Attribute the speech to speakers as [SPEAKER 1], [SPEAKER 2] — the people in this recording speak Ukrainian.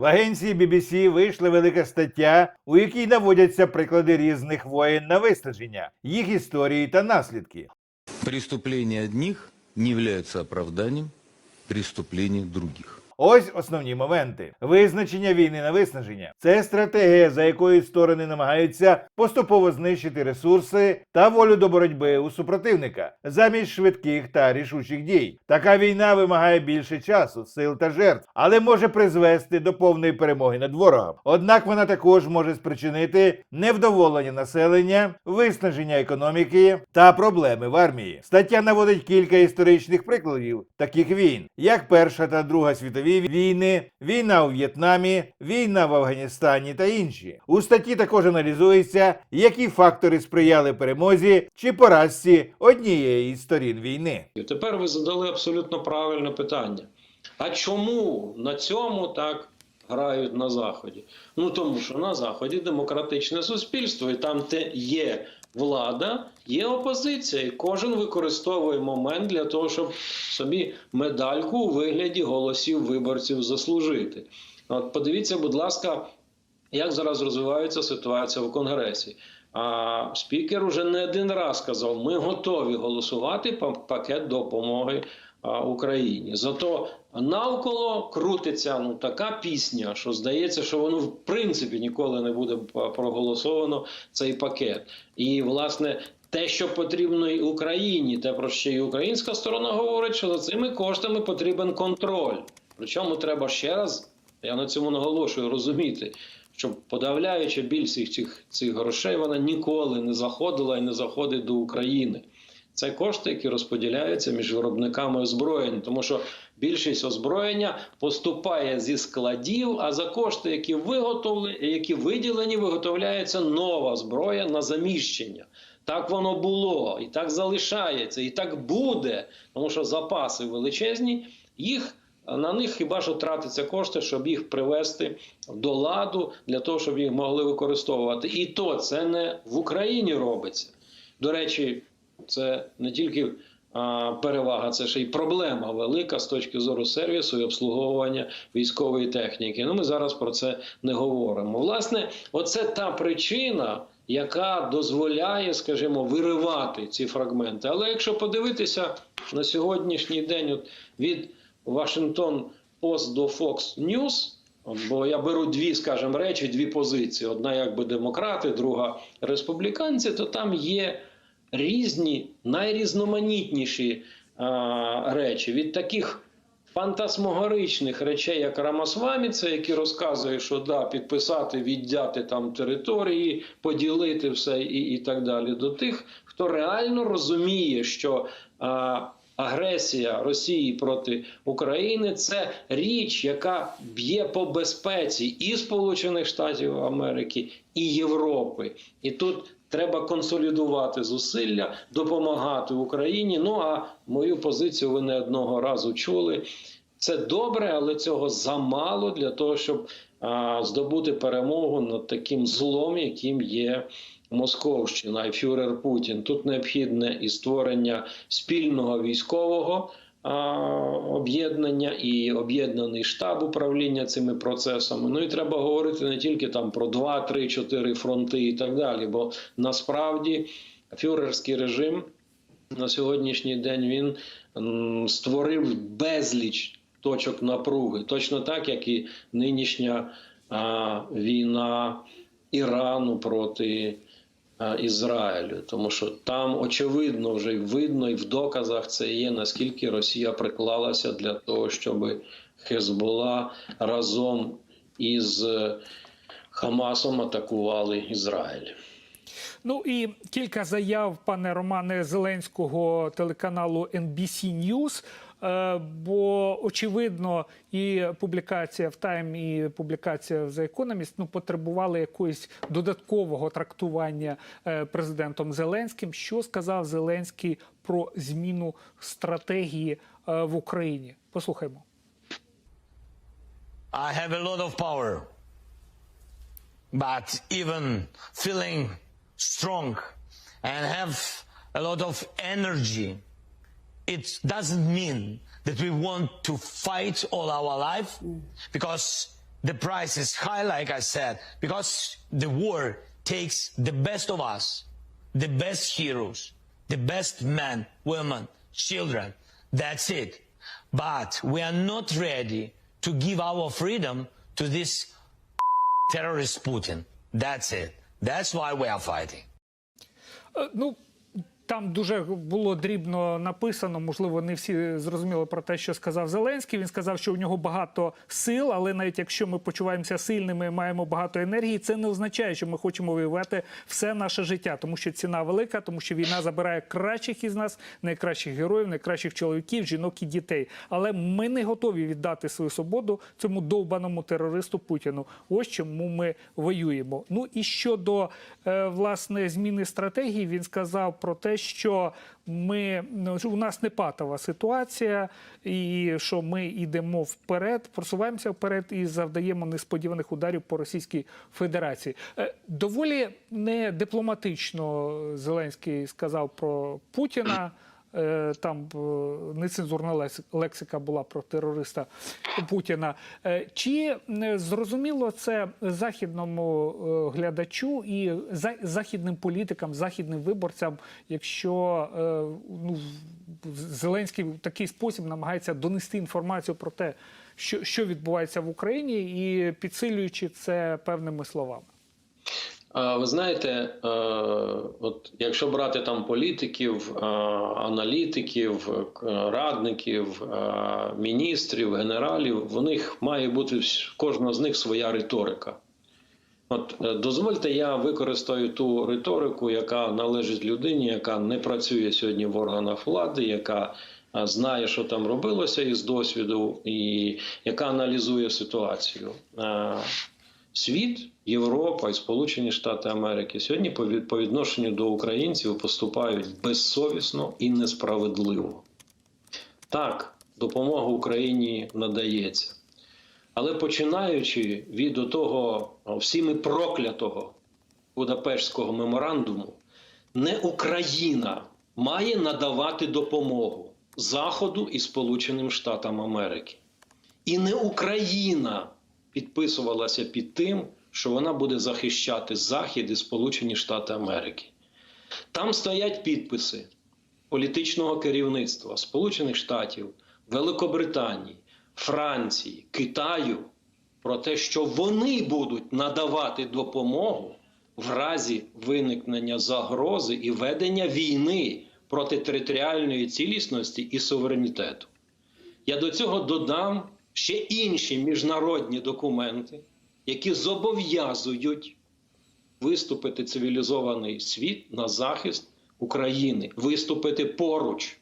[SPEAKER 1] В агенції BBC вийшла велика стаття, у якій наводяться приклади різних воєн на виснаження, їх історії та наслідки.
[SPEAKER 2] Преступлення одних не являються оправданням преступлення других.
[SPEAKER 1] Ось основні моменти. Визначення війни на виснаження це стратегія, за якою сторони намагаються поступово знищити ресурси та волю до боротьби у супротивника замість швидких та рішучих дій. Така війна вимагає більше часу, сил та жертв, але може призвести до повної перемоги над ворогом. Однак вона також може спричинити невдоволення населення, виснаження економіки та проблеми в армії. Стаття наводить кілька історичних прикладів таких війн, як Перша та Друга світові війни, війна у В'єтнамі, війна в Афганістані та інші. У статті також аналізується, які фактори сприяли перемозі чи поразці однієї із сторін війни.
[SPEAKER 3] І тепер ви задали абсолютно правильне питання. А чому на цьому так грають на Заході? Ну тому що на Заході демократичне суспільство, і там, де є влада, є опозиція, і кожен використовує момент для того, щоб собі медальку у вигляді голосів виборців заслужити. От подивіться, будь ласка, як зараз розвивається ситуація в Конгресі. А спікер уже не один раз сказав: ми готові голосувати па- пакет допомоги Україні. Зато навколо крутиться ну така пісня, що здається, що воно в принципі ніколи не буде проголосовано цей пакет. І власне. Те, що потрібно і Україні, те про що і українська сторона говорить, що за цими коштами потрібен контроль. Причому треба ще раз, я на цьому наголошую, розуміти, що подавляюча більшість цих, цих грошей вона ніколи не заходила і не заходить до України. Це кошти, які розподіляються між виробниками озброєнь, тому що більшість озброєння поступає зі складів, а за кошти, які виготовлені, які виділені, виготовляється нова зброя на заміщення. Так воно було, і так залишається, і так буде, тому що запаси величезні, їх на них хіба що тратиться кошти, щоб їх привести до ладу для того, щоб їх могли використовувати. І то це не в Україні робиться. До речі, це не тільки перевага, це ще й проблема велика з точки зору сервісу і обслуговування військової техніки. Ну, ми зараз про це не говоримо. Власне, оце та причина, яка дозволяє, скажімо, виривати ці фрагменти. Але якщо подивитися на сьогоднішній день, от від Вашингтон Пост до Fox News, бо я беру дві, скажімо, речі, дві позиції: одна якби демократи, друга республіканці, то там є різні, найрізноманітніші а, речі від таких. Фантасмогоричних речей, як Рамасвамі, це які розказує, що да, підписати, віддяти там території, поділити все і, і так далі. До тих, хто реально розуміє, що а, агресія Росії проти України це річ, яка б'є по безпеці і Сполучених Штатів Америки, і Європи. І тут треба консолідувати зусилля, допомагати Україні. Ну а мою позицію ви не одного разу чули. Це добре, але цього замало для того, щоб здобути перемогу над таким злом, яким є Московщина і фюрер Путін. Тут необхідне і створення спільного військового об'єднання і об'єднаний штаб управління цими процесами. Ну і треба говорити не тільки там про 2, 3, 4 фронти і так далі. Бо насправді фюрерський режим на сьогоднішній день він створив безліч точок напруги, точно так, як і нинішня а, війна Ірану проти а, Ізраїлю. Тому що там очевидно вже видно, і в доказах це є, наскільки Росія приклалася для того, щоб Хезбола разом із е, Хамасом атакували Ізраїль.
[SPEAKER 4] Ну і кілька заяв пане Романе Зеленського телеканалу NBC News. Е, Бо очевидно, і публікація в Time, і публікація в The Economist ну, потребували якогось додаткового трактування е, президентом Зеленським. Що сказав Зеленський про зміну стратегії е, в Україні? Послухаймо.
[SPEAKER 5] I have a lot of power, but even feeling strong and have a lot of energy, it doesn't mean that we want to fight all our life mm. because the price is high, like I said, because the war takes the best of us, the best heroes, the best men, women, children. That's it. But we are not ready to give our freedom to this terrorist Putin. That's it. That's why we are fighting.
[SPEAKER 4] Uh, no, там дуже було дрібно написано, можливо, не всі зрозуміли про те, що сказав Зеленський. Він сказав, що у нього багато сил, але навіть якщо ми почуваємося сильними маємо багато енергії, це не означає, що ми хочемо воювати все наше життя, тому що ціна велика, тому що війна забирає кращих із нас, найкращих героїв, найкращих чоловіків, жінок і дітей. Але ми не готові віддати свою свободу цьому довбаному терористу Путіну. Ось чому ми воюємо. Ну і щодо е, власне зміни стратегії, він сказав про те, що ми ну, у нас не патова ситуація, і що ми йдемо вперед, просуваємося вперед і завдаємо несподіваних ударів по Російській Федерації. Е, Доволі не дипломатично Зеленський сказав про Путіна. Е, Там е, нецензурна лексика була про терориста Путіна. Е, Чи зрозуміло це західному глядачу і західним політикам, західним виборцям, якщо ну, Зеленський в такий спосіб намагається донести інформацію про те, що, що відбувається в Україні, і підсилюючи це певними словами?
[SPEAKER 3] Ви знаєте, е, от якщо брати там політиків, е, аналітиків, радників, е, міністрів, генералів, в них має бути кожного з них своя риторика. От дозвольте, я використаю ту риторику, яка належить людині, яка не працює сьогодні в органах влади, яка знає, що там робилося із досвіду, і яка аналізує ситуацію. Світ, Європа і Сполучені Штати Америки сьогодні по відношенню до українців поступають безсовісно і несправедливо. Так, допомога Україні надається. Але починаючи від того всіми проклятого Будапештського меморандуму, не Україна має надавати допомогу Заходу і Сполученим Штатам Америки. І не Україна підписувалася під тим, що вона буде захищати Захід і Сполучені Штати Америки. Там стоять підписи політичного керівництва Сполучених Штатів, Великобританії, Франції, Китаю про те, що вони будуть надавати допомогу в разі виникнення загрози і ведення війни проти територіальної цілісності і суверенітету. Я до цього додам ще інші міжнародні документи, які зобов'язують виступити цивілізований світ на захист України, виступити поруч